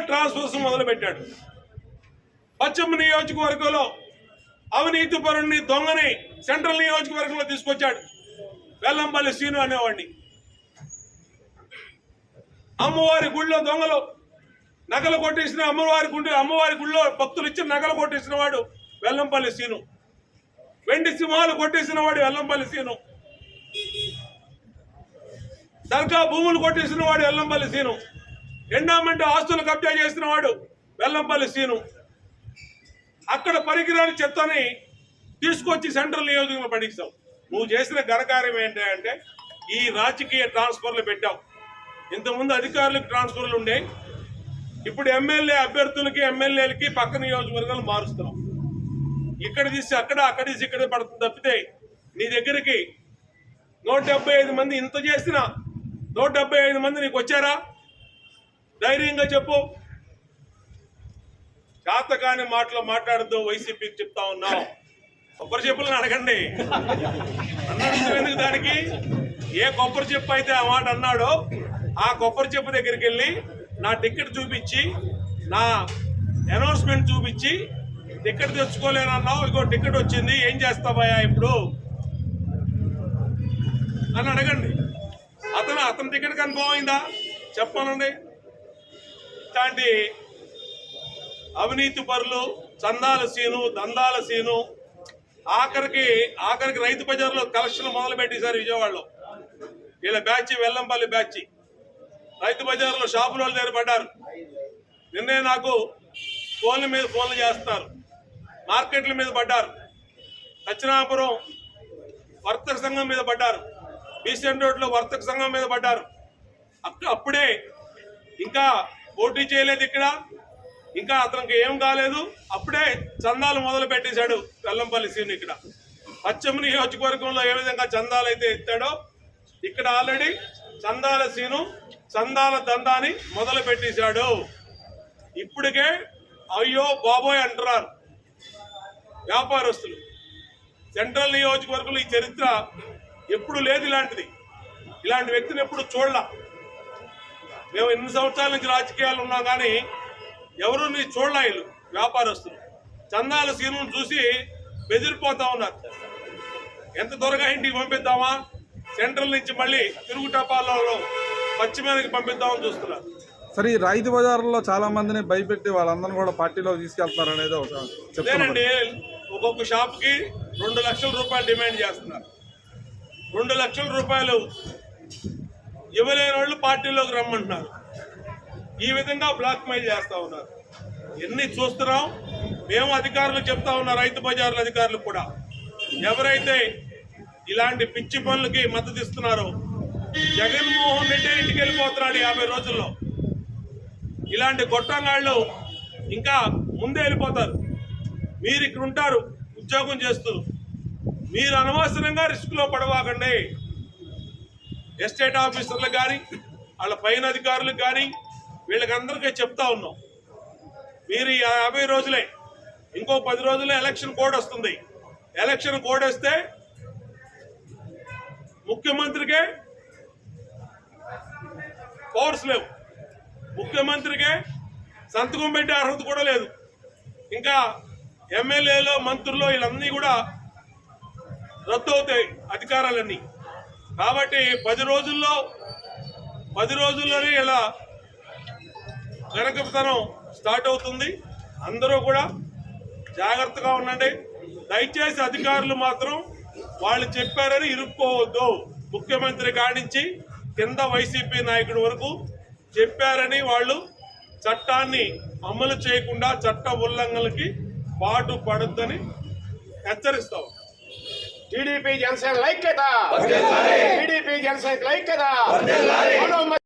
కోసం మొదలుపెట్టాడు. పశ్చిమ నియోజకవర్గంలో అవినీతి పరుణ్ణి దొంగని సెంట్రల్ నియోజకవర్గంలో తీసుకొచ్చాడు. వెల్లంపల్లి సీను అనేవాడిని. అమ్మవారి గుళ్ళో దొంగలు నగలు కొట్టేసిన అమ్మవారి గుండె అమ్మవారి గుళ్ళో భక్తులు ఇచ్చిన నగలు కొట్టేసిన వాడు వెల్లంపల్లి సీను. వెండి సింహాలు కొట్టేసిన వాడు వెల్లంపల్లి సీను. దర్గా భూములు కొట్టేసిన వాడు వెల్లంపల్లి సీను. ఎండామెంట్ ఆస్తులు కబ్జా చేసిన వాడు వెల్లంపల్లి సీను. అక్కడ పరికరాలు చెత్తని తీసుకొచ్చి సెంట్రల్ నియోజకవర్గంలో పడిస్తావు నువ్వు చేసిన ఘనకార్యం ఏంటి అంటే ఈ రాజకీయ ట్రాన్స్ఫర్లు పెట్టావు. ఇంతకుముందు అధికారులకు ట్రాన్స్ఫర్లు ఉండే ఇప్పుడు ఎమ్మెల్యే అభ్యర్థులకి ఎమ్మెల్యేలకి పక్క నియోజకవర్గాలు మారుస్తున్నాం ఇక్కడ తీసి అక్కడ అక్కడ తీసి ఇక్కడ పడుతుంది తప్పితే నీ దగ్గరికి నూట డెబ్బై ఐదు మంది ఇంత చేసిన నూట డెబ్బై ఐదు మంది నీకు వచ్చారా? ధైర్యంగా చెప్పు. చేతకాని మాటలు మాట్లాడుతూ వైసీపీకి చెప్తా ఉన్నావు కొబ్బరి చెప్పులను అడగండి. ఎందుకు దానికి? ఏ కొబ్బరి చెప్పు అయితే ఆ మాట అన్నాడో ఆ కొబ్బరి చెప్పు దగ్గరికి వెళ్ళి నా టికెట్ చూపించి నా అనౌన్స్మెంట్ చూపించి టికెట్ తెచ్చుకోలేనన్నావు ఇగో టికెట్ వచ్చింది ఏం చేస్తావయ్యా ఇప్పుడు? అని అడగండి. అతను అతని టికెట్ కన్ఫర్మ్ అయిందా? చెప్పానండి. ఇట్లాంటి అవినీతి పరులు చందాల సీను దందాల సీను. ఆఖరికి ఆఖరికి రైతు బజార్లో కలెక్షన్ మొదలు పెట్టేశారు విజయవాడలో. వీళ్ళ బ్యాచ్ వెల్లంపల్లి బ్యాచ్. రైతు బజార్లో షాపుల వాళ్ళు దగ్గర నిన్నే నాకు ఫోన్ల మీద ఫోన్లు చేస్తున్నారు మార్కెట్ల మీద పడ్డారు. దక్షిణాపురం వర్తక సంఘం మీద పడ్డారు. బీసెంట్ రోడ్లో వర్తక సంఘం మీద పడ్డారు. అప్పుడే ఇంకా పోటీ చేయలేదు ఇక్కడ. ఇంకా అతనికి ఏం కాలేదు. అప్పుడే చందాలు మొదలు పెట్టేశాడు వెల్లంపల్లి సీన్ ఇక్కడ. పశ్చిమ నియోజకవర్గంలో ఏ విధంగా చందాలు అయితే ఎత్తాడో ఇక్కడ ఆల్రెడీ చందాల సీను చందాల దందాని మొదలు పెట్టేశాడు ఇప్పటికే అయ్యో బాబోయ్ అంటున్నారు వ్యాపారస్తులు. సెంట్రల్ నియోజకవర్గంలో ఈ చరిత్ర ఎప్పుడు లేదు ఇలాంటిది. ఇలాంటి వ్యక్తిని ఎప్పుడు చూడలా. మేము ఎన్ని సంవత్సరాల నుంచి రాజకీయాలు ఉన్నాం కానీ ఎవరు నీ చూడలా వీళ్ళు వ్యాపారస్తులు? చందాల సీనును చూసి బెదిరిపోతా ఉన్నారు. ఎంత త్వరగా ఇంటికి పంపిద్దామా? సెంట్రల్ నుంచి మళ్ళీ తిరుగు టపాలలో పశ్చిమానికి పంపిద్దామని చూస్తున్నారు. సరే ఈ రైతు బజార్లో చాలా మందిని భయపెట్టి వాళ్ళందరినీ కూడా పార్టీలో తీసుకెళ్తున్నారు అనేది ఒక అదేనండి ఒక్కొక్క షాప్కి రెండు లక్షల రూపాయలు డిమాండ్ చేస్తున్నారు. రెండు లక్షల రూపాయలు ఇవ్వలేని వాళ్ళు పార్టీలోకి రమ్మంటున్నారు. ఈ విధంగా బ్లాక్ చేస్తూ ఉన్నారు. ఎన్ని చూస్తున్నాం? మేము అధికారులు చెప్తా ఉన్న రైతు బజార్ల అధికారులు కూడా. ఎవరైతే ఇలాంటి పిచ్చి పనులకి మద్దతు ఇస్తున్నారో జగన్మోహన్ రెడ్డి ఇంటికి వెళ్ళిపోతున్నాడు యాభై రోజుల్లో. ఇలాంటి గొట్టంగాళ్ళు ఇంకా ముందే వెళ్ళిపోతారు. మీరు ఇక్కడ ఉంటారు ఉద్యోగం చేస్తూ మీరు అనవసరంగా రిస్క్లో పడవాకండి. ఎస్టేట్ ఆఫీసర్లకు కానీ వాళ్ళ పైన అధికారులకు కానీ వీళ్ళకందరికీ చెప్తా ఉన్నాం. మీరు యాభై రోజులే ఇంకో పది రోజులే ఎలక్షన్ కోడ్ వస్తుంది. ఎలక్షన్ కోడ్ వస్తే ముఖ్యమంత్రికే పవర్స్ లేవు. ముఖ్యమంత్రికే సంతకం పెట్టే అర్హత కూడా లేదు. ఇంకా ఎమ్మెల్యేలో మంత్రులు వీళ్ళన్నీ కూడా రద్దు అవుతాయి అధికారాలన్నీ. కాబట్టి పది రోజుల్లో పది రోజుల్లోనే ఇలా వెనకతనం స్టార్ట్ అవుతుంది. అందరూ కూడా జాగ్రత్తగా ఉండండి. దయచేసి అధికారులు మాత్రం వాళ్ళు చెప్పారని ఇరుక్కోవద్దు. ముఖ్యమంత్రి కాడించి కింద వైసీపీ నాయకుడి వరకు చెప్పారని వాళ్ళు చట్టాన్ని అమలు చేయకుండా చట్ట ఉల్లంఘనలకి పాటు పడొద్దని హెచ్చరిస్తాం. టీడీపీ జనసేన లైక్యత టీడీపీ జనసేన లైక్యత మనో